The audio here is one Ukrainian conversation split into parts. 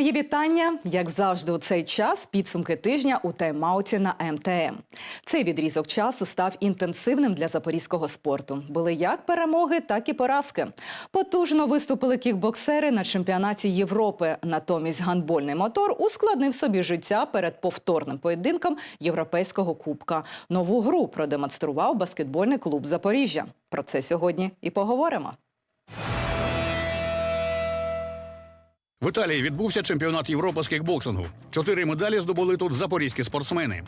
Мої вітання, як завжди, у цей час підсумки тижня у тайм-ауті на МТМ. Цей відрізок часу став інтенсивним для запорізького спорту. Були як перемоги, так і поразки. Потужно виступили кікбоксери на чемпіонаті Європи. Натомість гандбольний мотор ускладнив собі життя перед повторним поєдинком європейського кубка. Нову гру продемонстрував баскетбольний клуб Запоріжжя. Про це сьогодні і поговоримо. В Італії відбувся чемпіонат Європи з кікбоксингу. Чотири медалі здобули тут запорізькі спортсмени.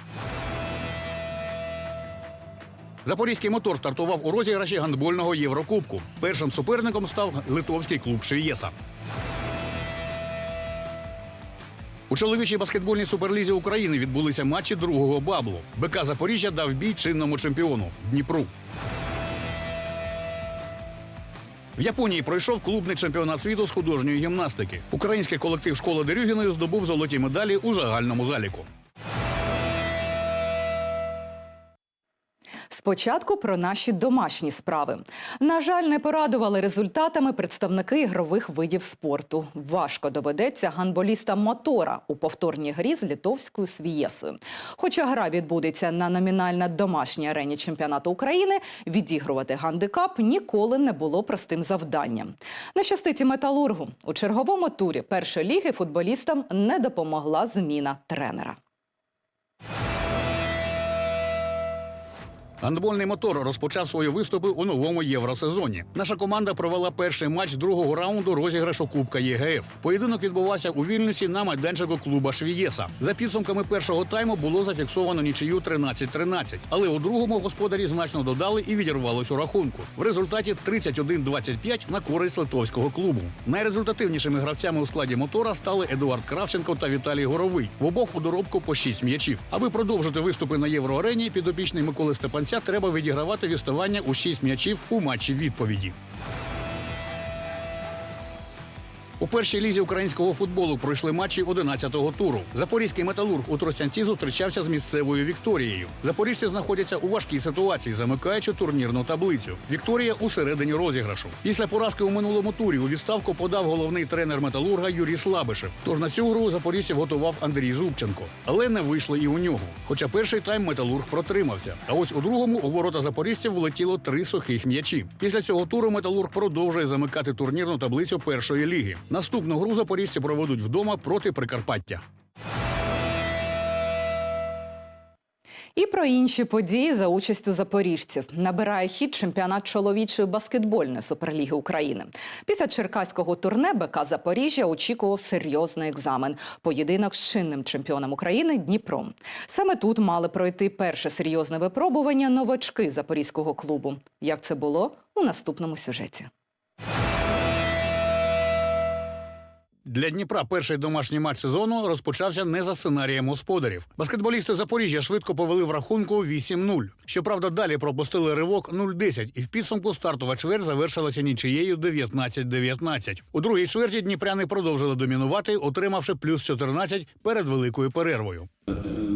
Запорізький мотор стартував у розіграші гандбольного Єврокубку. Першим суперником став литовський клуб Швієса. У чоловічій баскетбольній суперлізі України відбулися матчі другого баблу. БК Запоріжжя дав бій чинному чемпіону Дніпру. В Японії пройшов клубний чемпіонат світу з художньої гімнастики. Український колектив школи Дерюгіної здобув золоті медалі у загальному заліку. Спочатку про наші домашні справи. На жаль, не порадували результатами представники ігрових видів спорту. Важко доведеться гандболістам мотора у повторній грі з літовською свієсою. Хоча гра відбудеться на номінально домашній арені чемпіонату України, відігрувати гандикап ніколи не було простим завданням. На щаститі металургу у черговому турі першої ліги футболістам не допомогла зміна тренера. Гандбольний мотор розпочав свої виступи у новому євросезоні. Наша команда провела перший матч другого раунду розіграшу Кубка ЄГФ. Поєдинок відбувався у Вільнюсі на майданчику клуба Швієса. За підсумками першого тайму було зафіксовано нічию 13-13. Але у другому господарі значно додали і відірвались у рахунку. В результаті 31-25 на користь литовського клубу. Найрезультативнішими гравцями у складі мотора стали Едуард Кравченко та Віталій Горовий. В обох у доробку по 6 м'ячів. Аби продовжити виступи на євроарені, підопічний Миколи Степанця треба відігравати відставання у 6 м'ячів у матчі відповіді. У першій лізі українського футболу пройшли матчі 11-го туру. Запорізький металург у Тростянці зустрічався з місцевою Вікторією. Запоріжці знаходяться у важкій ситуації, замикаючи турнірну таблицю. Вікторія у середині розіграшу. Після поразки у минулому турі у відставку подав головний тренер металурга Юрій Слабишев. Тож на цю гру запоріжців готував Андрій Зубченко. Але не вийшло і у нього. Хоча перший тайм металург протримався. А ось у другому у ворота запоріжців влетіло три сухих м'ячі. Після цього туру металург продовжує замикати турнірну таблицю першої ліги. Наступну гру запоріжці проведуть вдома проти Прикарпаття. І про інші події за участю запоріжців набирає хід чемпіонат чоловічої баскетбольної суперліги України. Після черкаського турне БК Запоріжжя очікував серйозний екзамен. Поєдинок з чинним чемпіоном України Дніпром. Саме тут мали пройти перше серйозне випробування новачки запорізького клубу. Як це було у наступному сюжеті? Для Дніпра перший домашній матч сезону розпочався не за сценарієм господарів. Баскетболісти Запоріжжя швидко повели в рахунку 8-0. Щоправда, далі пропустили ривок 0-10, і в підсумку стартова чверть завершилася нічиєю 19-19. У другій чверті дніпряни продовжили домінувати, отримавши плюс 14 перед великою перервою.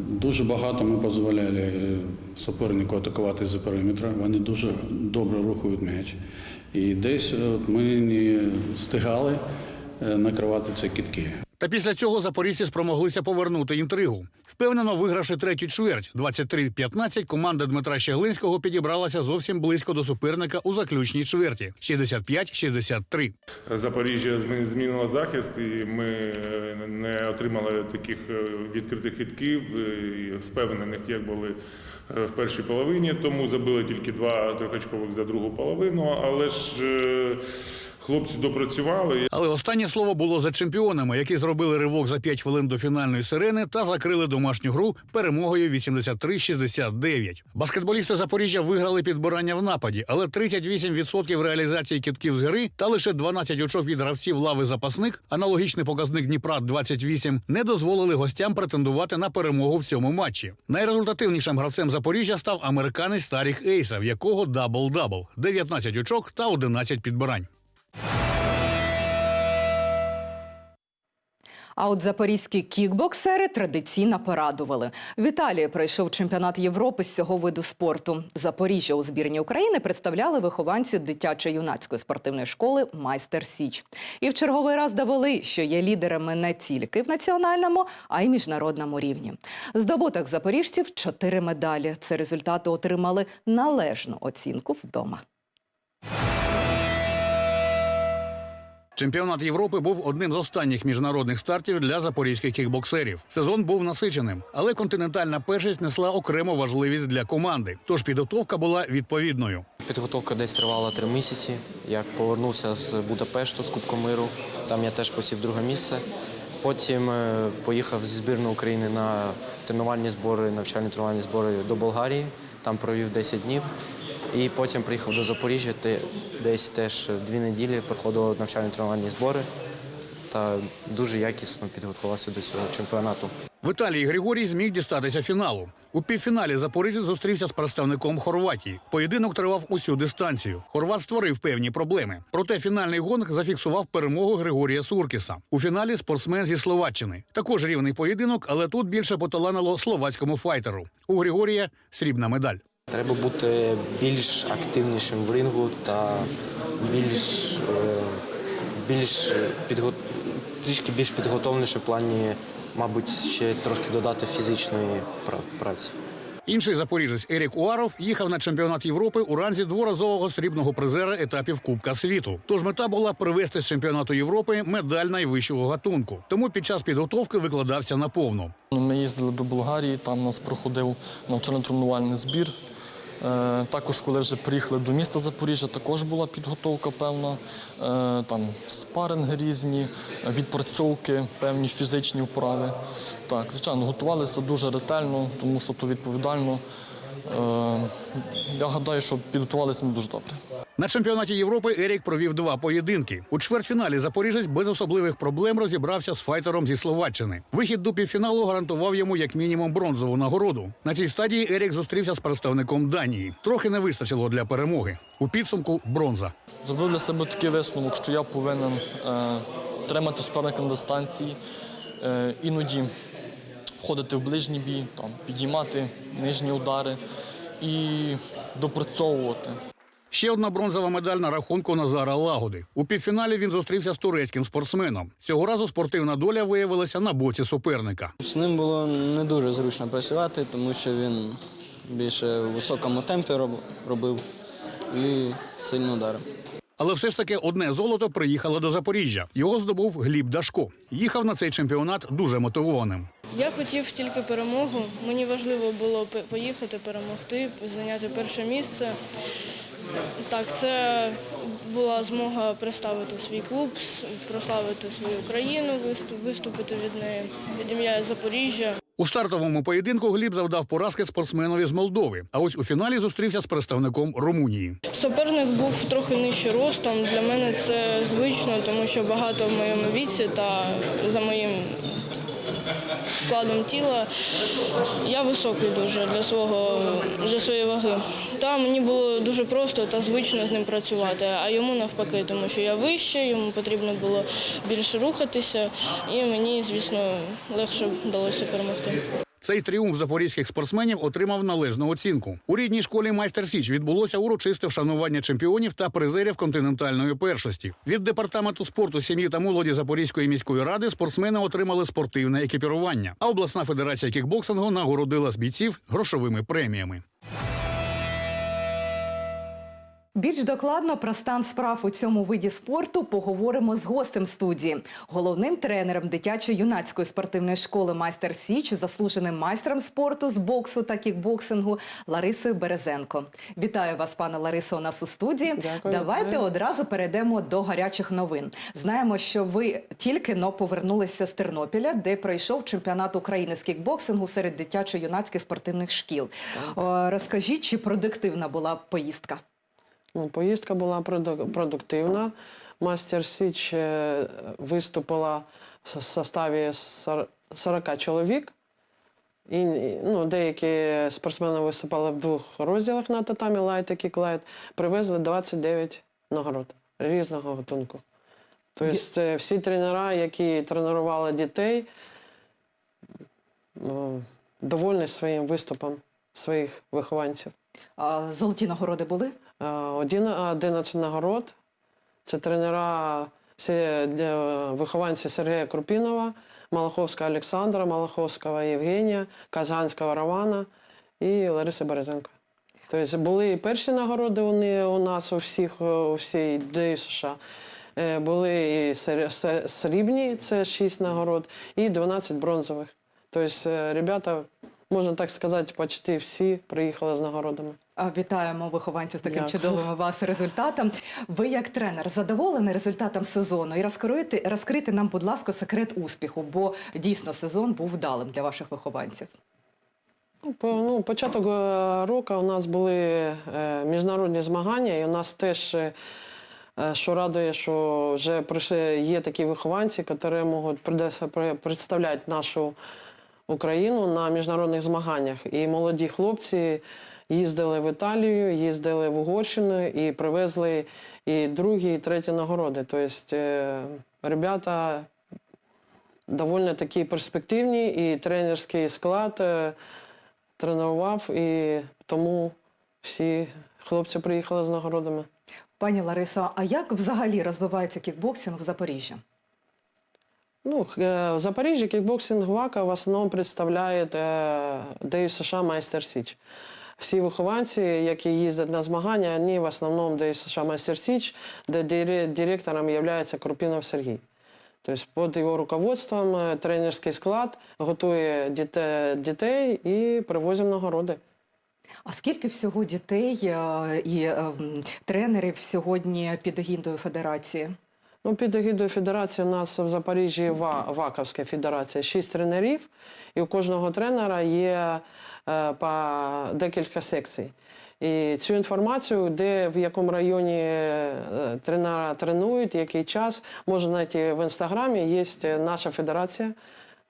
Дуже багато ми дозволяли е, супернику атакувати з периметра. Вони дуже добре рухають м'яч. І десь ми не встигали накривати ці кітки. Та після цього запорізьці спромоглися повернути інтригу. Впевнено, вигравши третю чверть 23-15, команда Дмитра Щеглинського підібралася зовсім близько до суперника у заключній чверті 65-63. Запоріжжя змі- змінило захист, і ми е, не отримали таких е, відкритих хитків, е, впевнених, як були е, в першій половині. Тому забили тільки два трьохочкових за другу половину. Але ж е, хлопці допрацювали. Але останнє слово було за чемпіонами, які зробили ривок за 5 хвилин до фінальної сирени та закрили домашню гру перемогою 83-69. Баскетболісти Запоріжжя виграли підбирання в нападі, але 38% реалізації кітків з гри та лише 12 очок від гравців лави запасник, аналогічний показник Дніпра 28, не дозволили гостям претендувати на перемогу в цьому матчі. Найрезультативнішим гравцем Запоріжжя став американець Старіх Ейса, в якого дабл-дабл – 19 очок та 11 підбирань. А от запорізькі кікбоксери традиційно порадували. В Італії пройшов чемпіонат Європи з цього виду спорту. Запоріжжя у збірні України представляли вихованці дитячо-юнацької спортивної школи Майстер Січ. І в черговий раз довели, що є лідерами не тільки в національному, а й міжнародному рівні. Здобуток запоріжців чотири медалі. Це результати отримали належну оцінку вдома. Чемпіонат Європи був одним з останніх міжнародних стартів для запорізьких кікбоксерів. Сезон був насиченим, але континентальна першість несла окрему важливість для команди. Тож підготовка була відповідною. Підготовка десь тривала три місяці. Як повернувся з Будапешту з Кубком миру, там я теж посів друге місце. Потім е, поїхав зі збірної України на тренувальні збори, навчальні тренувальні збори до Болгарії. Там провів 10 днів. І потім приїхав до Запоріжжя, де десь теж дві неділі проходили навчальні тренувальні збори та дуже якісно підготувався до цього чемпіонату. В Італії Григорій зміг дістатися фіналу. У півфіналі Запоріжжя зустрівся з представником Хорватії. Поєдинок тривав усю дистанцію. Хорват створив певні проблеми. Проте фінальний гонг зафіксував перемогу Григорія Суркіса. У фіналі спортсмен зі Словаччини. Також рівний поєдинок, але тут більше поталанило словацькому файтеру. У Григорія срібна медаль. Треба бути більш активнішим в рингу та більш, е, більш підго... трішки більш підготовленішим в плані, мабуть, ще трошки додати фізичної пра- праці. Інший запоріжець Ерік Уаров їхав на чемпіонат Європи у ранзі дворазового срібного призера етапів Кубка світу. Тож мета була привезти з чемпіонату Європи медаль найвищого гатунку. Тому під час підготовки викладався наповну. Ну, Ми їздили до Болгарії, там нас проходив навчально-тренувальний збір. Е, Також, коли вже приїхали до міста Запоріжжя, також була підготовка певна, Е, там спаринги різні, відпрацьовки, певні фізичні вправи. Так, звичайно, готувалися дуже ретельно, тому що то відповідально. Е, Я гадаю, що підготувалися ми дуже добре. На чемпіонаті Європи Ерік провів два поєдинки. У чвертьфіналі запоріжець без особливих проблем розібрався з файтером зі Словаччини. Вихід до півфіналу гарантував йому як мінімум бронзову нагороду. На цій стадії Ерік зустрівся з представником Данії. Трохи не вистачило для перемоги. У підсумку бронза. Зробив для себе такий висновок, що я повинен е, тримати суперника на дистанції, е, іноді входити в ближній бій, там, підіймати нижні удари і допрацьовувати. Ще одна бронзова медаль на рахунку Назара Лагоди. У півфіналі він зустрівся з турецьким спортсменом. Цього разу спортивна доля виявилася на боці суперника. З ним було не дуже зручно працювати, тому що він більше в високому темпі робив і сильно ударив. Але все ж таки одне золото приїхало до Запоріжжя. Його здобув Гліб Дашко. Їхав на цей чемпіонат дуже мотивованим. Я хотів тільки перемогу. Мені важливо було поїхати, перемогти, зайняти перше місце. Так, це була змога представити свій клуб, прославити свою країну, виступити від неї від ім'я Запоріжжя. У стартовому поєдинку Гліб завдав поразки спортсменові з Молдови. А ось у фіналі зустрівся з представником Румунії. Суперник був трохи нижче ростом. Для мене це звично, тому що багато в моєму віці та за моїм складом тіла я високий дуже для свого для своєї ваги. Та мені було дуже просто та звично з ним працювати, а йому навпаки, тому що я вище, йому потрібно було більше рухатися, і мені, звісно, легше вдалося перемогти. Цей тріумф запорізьких спортсменів отримав належну оцінку. У рідній школі майстер Січ відбулося урочисте вшанування чемпіонів та призерів континентальної першості. Від департаменту спорту, сім'ї та молоді Запорізької міської ради спортсмени отримали спортивне екіпірування. А обласна федерація кікбоксингу нагородила з бійців грошовими преміями. Більш докладно про стан справ у цьому виді спорту поговоримо з гостем студії, головним тренером дитячо-юнацької спортивної школи Майстер Січ, заслуженим майстром спорту з боксу та кікбоксингу Ларисою Березенко. Вітаю вас, пане Ларисо, у нас у студії. Дякую, Давайте вітаю. одразу перейдемо до гарячих новин. Знаємо, що ви тільки но повернулися з Тернопіля, де пройшов чемпіонат України з кікбоксингу серед дитячо-юнацьких спортивних шкіл. Розкажіть, чи продуктивна була поїздка? Ну, поїздка була продуктивна. Мастер Січ е, виступила в составі 40 чоловік. І, ну, деякі спортсмени виступали в двох розділах на татамі лайт і кіклайт. Привезли 29 нагород різного готунку. Тобто е, всі тренера, які тренували дітей, ну, довольні своїм виступом своїх вихованців. А золоті нагороди були? Е, Один, 11 нагород. Це тренера для вихованці Сергія Крупінова, Малаховська Олександра, Малаховського Євгенія, Казанського Романа і Лариси Березенко. Тобто були і перші нагороди у нас у всіх, у всій ДЮСШ. Е, Були і срібні, це 6 нагород, і 12 бронзових. Тобто, е, ребята, можна так сказати, почти всі приїхали з нагородами. Вітаємо вихованців з таким Дякую. чудовим у вас результатом. Ви як тренер задоволені результатом сезону і розкрити, розкрити нам, будь ласка, секрет успіху, бо дійсно сезон був вдалим для ваших вихованців. Ну, по- ну, початок е, року у нас були е, міжнародні змагання, і у нас теж, е, що радує, що вже прийшли, є такі вихованці, які можуть представляти нашу Україну на міжнародних змаганнях. І молоді хлопці їздили в Італію, їздили в Угорщину і привезли і другі, і треті нагороди. Тобто, е, ребята доволі такі перспективні, і тренерський склад. е, тренував, і тому всі хлопці приїхали з нагородами. Пані Ларисо, а як взагалі розвивається кікбоксинг в Запоріжжі? Ну, е, в Запоріжжі кікбоксинг ВАКа в основному представляє е, ДЮ США Майстер Січ. Всі вихованці, які їздять на змагання, вони в основному ДЮ США Майстер Січ, де дире- директором є Крупінов Сергій. Тобто під його руководством е, тренерський склад готує дітей, і привозимо нагороди. А скільки всього дітей і е, тренерів сьогодні під егідою федерації? Ну, під егідою федерації у нас в Запоріжжі Ва- Ваковська федерація, шість тренерів, і у кожного тренера є е, по декілька секцій. І цю інформацію, де в якому районі е, тренера тренують, який час, можна знайти в інстаграмі. Є наша федерація.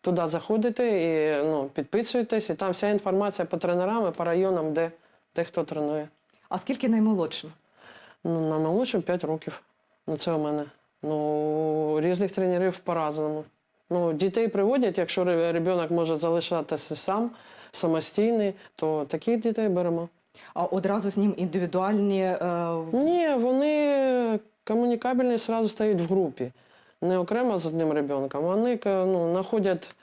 Туди заходите і ну, підписуєтесь, і там вся інформація по тренерам і по районам, де, де хто тренує. А скільки наймолодшим? Ну, на молодшим 5 років. Ну, це у мене. Ну, різних тренерів по-разному. Ну, дітей приводять, якщо ребенок може залишатися сам, самостійний, то таких дітей беремо. А одразу з ним індивідуальні е, Ні, вони комунікабельні одразу стають в групі. Не окремо з одним ребенком. Вони ну, знаходять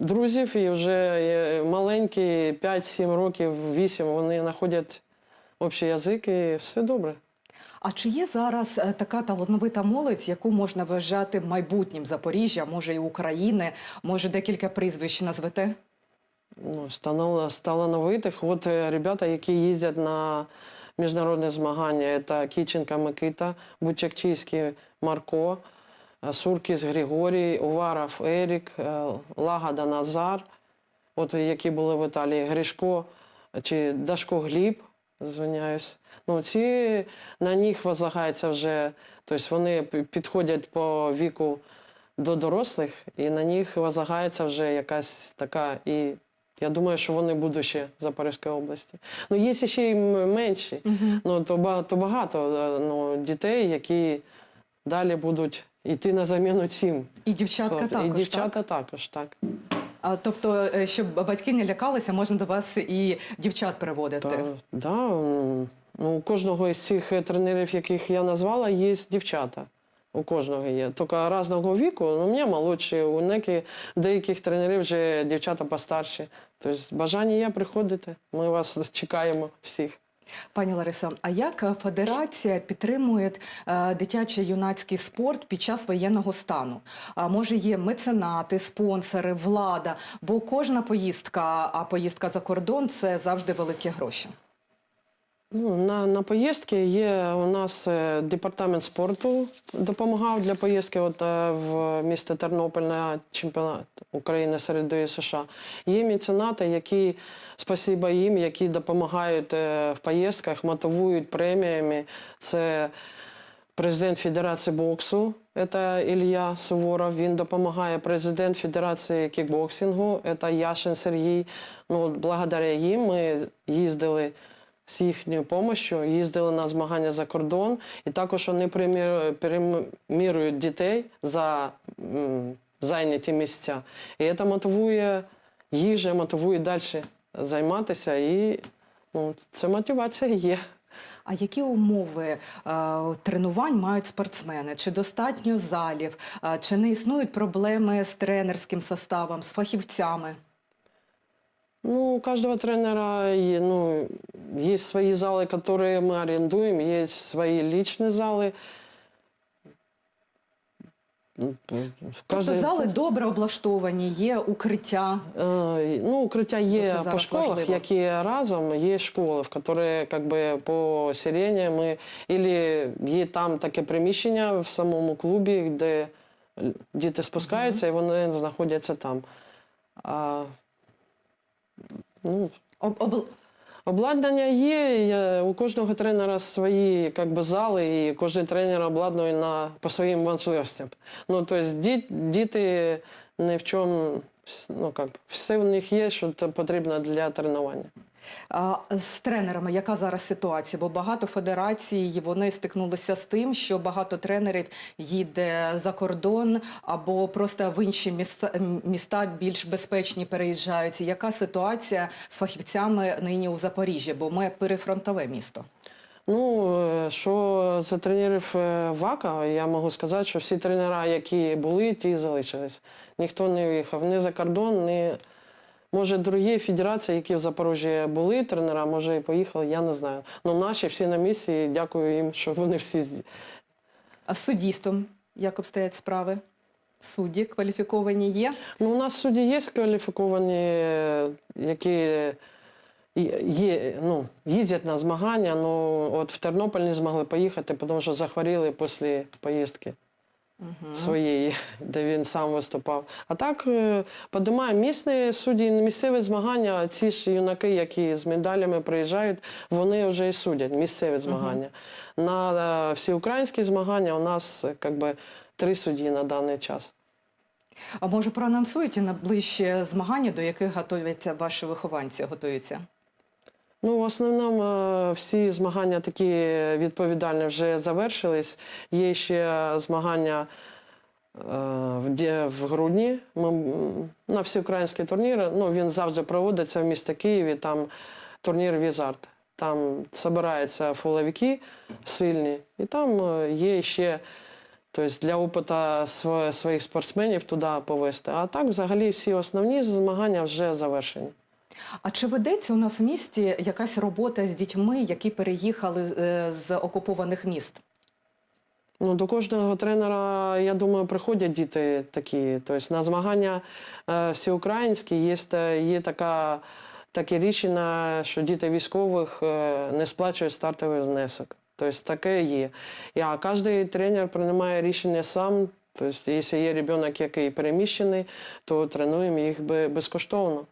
друзів і вже маленькі, 5-7 років, 8, вони знаходять общий язик і все добре. А чи є зараз е, така талановита молодь, яку можна вважати майбутнім Запоріжжя, може і України, може декілька прізвищ назвете? Ну, талановитих. От е, ребята, які їздять на міжнародні змагання, це Кіченка Микита, Бучакчийський Марко, е, Суркіс Григорій, Уваров Ерік, Лагода Назар, от які були в Італії, Гришко чи Дашко Гліб, звиняюсь. Ну, ці на них возлагається вже, тобто вони підходять по віку до дорослих, і на них возлагається вже якась така. І я думаю, що вони будуще Запорізької області. Ну, є ще й менші. Ну, то, ба- то багато е, ну, дітей, які далі будуть йти на заміну цим. І дівчатка хлопцям. також. і дівчата Так? також, так. Тобто, е, щоб батьки не лякалися, можна до вас і дівчат приводити. Та, да, ну, у кожного із цих е, тренерів, яких я назвала, є дівчата. У кожного є. Тільки різного віку. Ну, у мене молодші, у неки, деяких тренерів вже дівчата постарші. Тобто бажання є приходити. Ми вас чекаємо всіх. Пані Ларисо, а як е, федерація підтримує е, дитячий юнацький спорт під час воєнного стану? А може є меценати, спонсори, влада? Бо кожна поїздка, а поїздка за кордон це завжди великі гроші. Ну, на, на поїздки є у нас е, департамент спорту допомагав для поїздки от, е, в місто Тернопіль на чемпіонат України серед США. Є меценати, які, спасибо їм, які допомагають е, в поїздках, мотивують преміями. Це президент Федерації боксу, це Ілля Суворов. Він допомагає президент Федерації кікбоксингу, це Яшин Сергій. Ну, благодаря їм ми їздили з їхньою допомогою їздили на змагання за кордон, і також вони перемірюють дітей за зайняті місця. І це мотивує їжа, мотивує далі займатися, і ну, це мотивація є. А які умови е, тренувань мають спортсмени? Чи достатньо залів? Е, чи не існують проблеми з тренерським составом, з фахівцями? Ну, у каждого тренера е- ну, есть свои залы, которые мы арендуем, есть свои личные залы. Ну, Тобто зали добре облаштовані, є укриття. Е, Ну, укриття Це є зараз по школах, важливо. які разом є школи, в які как би, по сирені ми, або є там таке приміщення в самому клубі, де діти спускаються і вони знаходяться там. А, ну, Об- об- Обладнання є, у кожного тренера свої как би, зали, і кожен тренер обладнує на, по своїм можливостям. Ну, тобто ді, діти не в чому, ну, как, все в них є, що потрібно для тренування. З тренерами яка зараз ситуація? Бо багато федерацій вони стикнулися з тим, що багато тренерів їде за кордон або просто в інші міста, міста більш безпечні переїжджають. Яка ситуація з фахівцями нині у Запоріжжі? Бо ми перефронтове місто. Ну, е, що за тренерів е, ВАКа, я можу сказати, що всі тренера, які були, ті залишились. Ніхто не уїхав ні за кордон, ні. Може, другі федерації, які в Запоріжжі були тренера, може і поїхали, я не знаю. Ну, наші всі на місці, дякую їм, що вони всі. А з суддівством як обстоять справи? Судді кваліфіковані є. Ну, у нас судді є кваліфіковані, які є, ну, їздять на змагання, ну от в Тернопіль не змогли поїхати, тому що захворіли після поїздки своєї, де він сам виступав. А так е, подимає місні судді, місцеві змагання, а ці ж юнаки, які з медалями приїжджають, вони вже і судять місцеві змагання. На е, всеукраїнські змагання у нас е, как би, три судді на даний час. А може проанонсуєте на ближче змагання, до яких готуються ваші вихованці? Готуються? Ну, в основному е, всі змагання такі відповідальні вже завершились. Є ще змагання е, в, грудні. Ми, на всеукраїнський турнір. Ну, він завжди проводиться в місті Києві. Там турнір Візарт. Там збираються фуловики сильні, і там е, є ще. Тобто для опиту своїх спортсменів туди повести. А так, взагалі, всі основні змагання вже завершені. А чи ведеться у нас в місті якась робота з дітьми, які переїхали е, з окупованих міст? Ну, до кожного тренера, я думаю, приходять діти такі. Тобто на змагання е, всеукраїнські є, є така, таке рішення, що діти військових е, не сплачують стартовий внесок. Тобто таке є. А кожен тренер приймає рішення сам. Тобто, якщо є дитина, який переміщений, то тренуємо їх безкоштовно.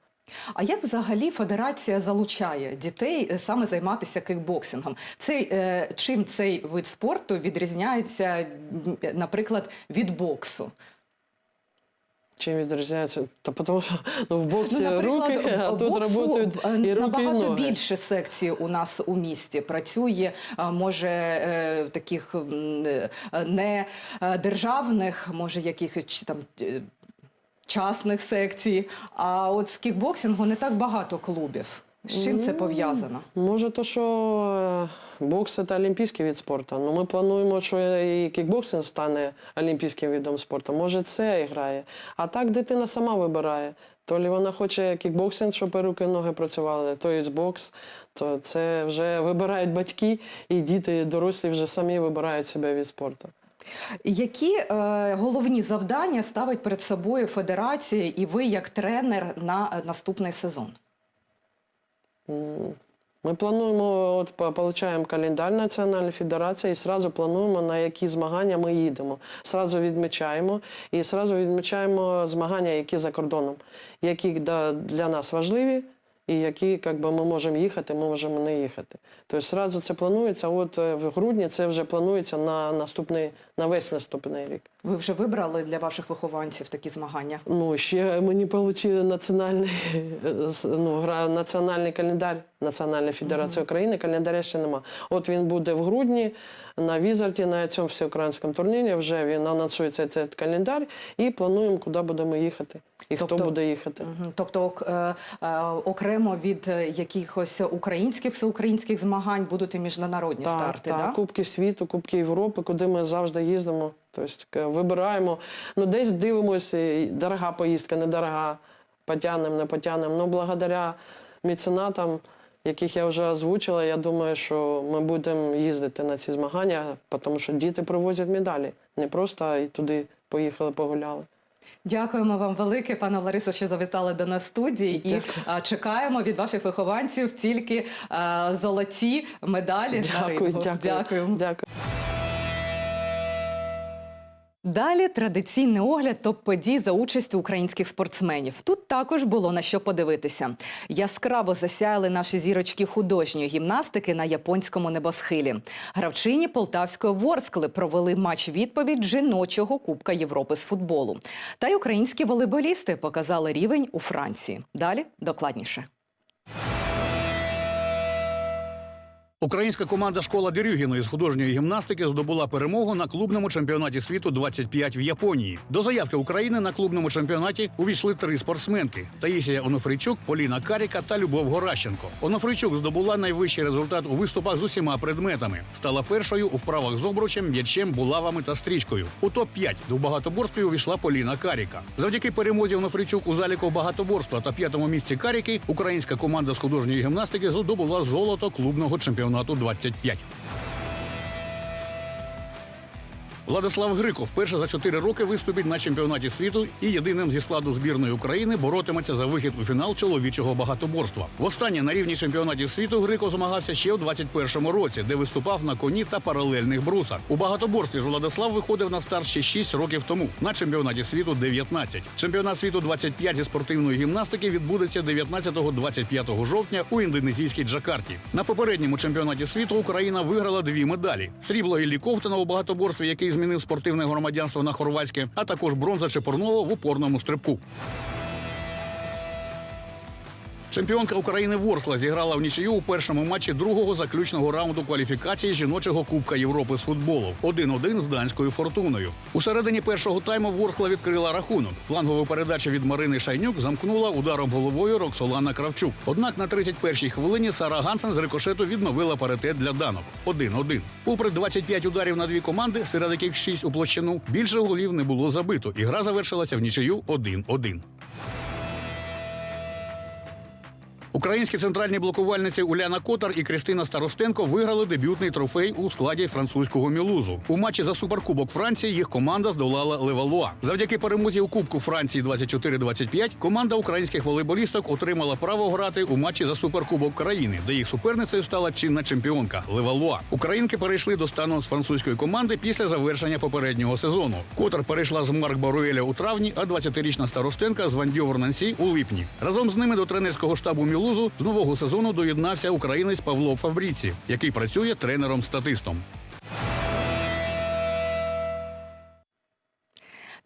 А як взагалі федерація залучає дітей е, саме займатися кікбоксингом? Цей, е, чим цей вид спорту відрізняється, наприклад, від боксу? Чим відрізняється? Та тому що ну, в боксі наприклад, руки, а тут працюють е, і руки, і набагато ноги. більше секцій у нас у місті працює. Може таких не державних, може якихось там. Частних секцій, а от з кікбоксингу не так багато клубів. З чим це пов'язано? Може, то, що е, бокс це олімпійський від спорту. Ну, ми плануємо, що і кікбоксинг стане олімпійським видом спорту. Може, це і грає. А так дитина сама вибирає. То лі вона хоче кікбоксинг, щоб руки ноги працювали, то і бокс, то це вже вибирають батьки, і діти, і дорослі вже самі вибирають себе від спорту. Які е, головні завдання ставить перед собою федерація і ви як тренер на е, наступний сезон? Ми плануємо, от получаємо календар Національної федерації і одразу плануємо, на які змагання ми їдемо. Сразу відмічаємо і одразу відмічаємо змагання, які за кордоном, які для нас важливі, і які як би, ми можемо їхати, ми можемо не їхати. Тобто одразу це планується. От е, в грудні це вже планується на наступний, на весь наступний рік. Ви вже вибрали для ваших вихованців такі змагання? Ну, ще ми не отримали національний, ну, гра- національний календар Національної Федерації України. Календаря ще нема. От він буде в грудні на Візарті, на цьому всеукраїнському турнірі. Вже він анонсується цей календар і плануємо, куди будемо їхати і хто Тобто- буде їхати. Тобто ок- е, е, окремо від е, якихось українських всеукраїнських змагань будуть і міжнародні Так, старти, так, да? Кубки світу, Кубки Європи, куди ми завжди їздимо. Тобто вибираємо. Ну, десь дивимося, дорога поїздка, недорога, потягнемо, не потягнемо. Ну, благодаря меценатам, яких я вже озвучила, я думаю, що ми будемо їздити на ці змагання, тому що діти привозять медалі. Не просто туди поїхали, погуляли. Дякуємо вам велике, пане Ларисо, що завітали до нас студії студії. І Дякую. е, чекаємо від ваших вихованців тільки а, золоті медалі. на Дякую, дякую. Дякуємо. дякую. Далі традиційний огляд топ-подій за участю українських спортсменів. Тут також було на що подивитися. Яскраво засяяли наші зірочки художньої гімнастики на японському небосхилі. Гравчині полтавської Ворскли провели матч відповідь жіночого Кубка Європи з футболу. Та й українські волейболісти показали рівень у Франції. Далі докладніше. Українська команда школа Дерюгіної з художньої гімнастики здобула перемогу на клубному чемпіонаті світу 25 в Японії. До заявки України на клубному чемпіонаті увійшли три спортсменки: Таїсія Онофрійчук, Поліна Каріка та Любов Горащенко. Онофрійчук здобула найвищий результат у виступах з усіма предметами. Стала першою у вправах з обручем, м'ячем, булавами та стрічкою. У топ 5 до багатоборстві увійшла Поліна Каріка. Завдяки перемозі Онофрійчук у заліку багатоборства та п'ятому місці Каріки українська команда з художньої гімнастики здобула золото клубного чемпіонату 25. Владислав Гриков вперше за чотири роки виступить на чемпіонаті світу і єдиним зі складу збірної України боротиметься за вихід у фінал чоловічого багатоборства. Востаннє на рівні чемпіонатів світу Гриков змагався ще у 21-му році, де виступав на коні та паралельних брусах. У багатоборстві ж Владислав виходив на старт ще 6 років тому. На чемпіонаті світу 19. Чемпіонат світу 25 зі спортивної гімнастики відбудеться 19-25 жовтня у індонезійській Джакарті. На попередньому чемпіонаті світу Україна виграла дві медалі: срібло Іллі Ковтуна у багатоборстві, який змінив спортивне громадянство на хорватське, а також бронза Чепурнова в упорному стрибку. Чемпіонка України Ворскла зіграла в нічию у першому матчі другого заключного раунду кваліфікації жіночого Кубка Європи з футболу 1-1 з данською фортуною. У середині першого тайму Ворскла відкрила рахунок. Флангову передачу від Марини Шайнюк замкнула ударом головою Роксолана Кравчук. Однак на 31-й хвилині Сара Гансен з рикошету відновила паритет для данок 1-1. Попри 25 ударів на дві команди, серед яких 6 у площину, більше голів не було забито, і гра завершилася в нічию 1-1. Українські центральні блокувальниці Уляна Котар і Кристина Старостенко виграли дебютний трофей у складі французького мілузу. У матчі за суперкубок Франції їх команда здолала Левалуа. Завдяки перемозі у Кубку Франції 24-25 команда українських волейболісток отримала право грати у матчі за суперкубок країни, де їх суперницею стала чинна чемпіонка Левалуа. Українки перейшли до стану з французької команди після завершення попереднього сезону. Котар перейшла з Марк Баруеля у травні, а 20-річна Старостенка з Вандьовер Нансі у липні. Разом з ними до тренерського штабу Мілузу з нового сезону доєднався українець Павло Фабріці, який працює тренером-статистом.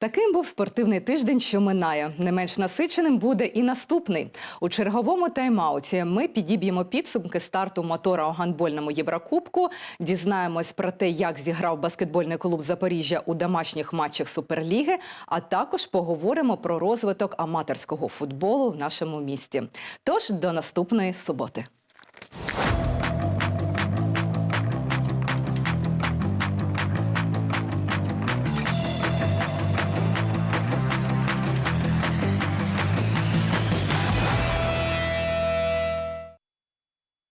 Таким був спортивний тиждень, що минає. Не менш насиченим буде і наступний. У черговому тайм-ауті ми підіб'ємо підсумки старту мотора у гандбольному Єврокубку, дізнаємось про те, як зіграв баскетбольний клуб Запоріжжя у домашніх матчах Суперліги, а також поговоримо про розвиток аматорського футболу в нашому місті. Тож до наступної суботи.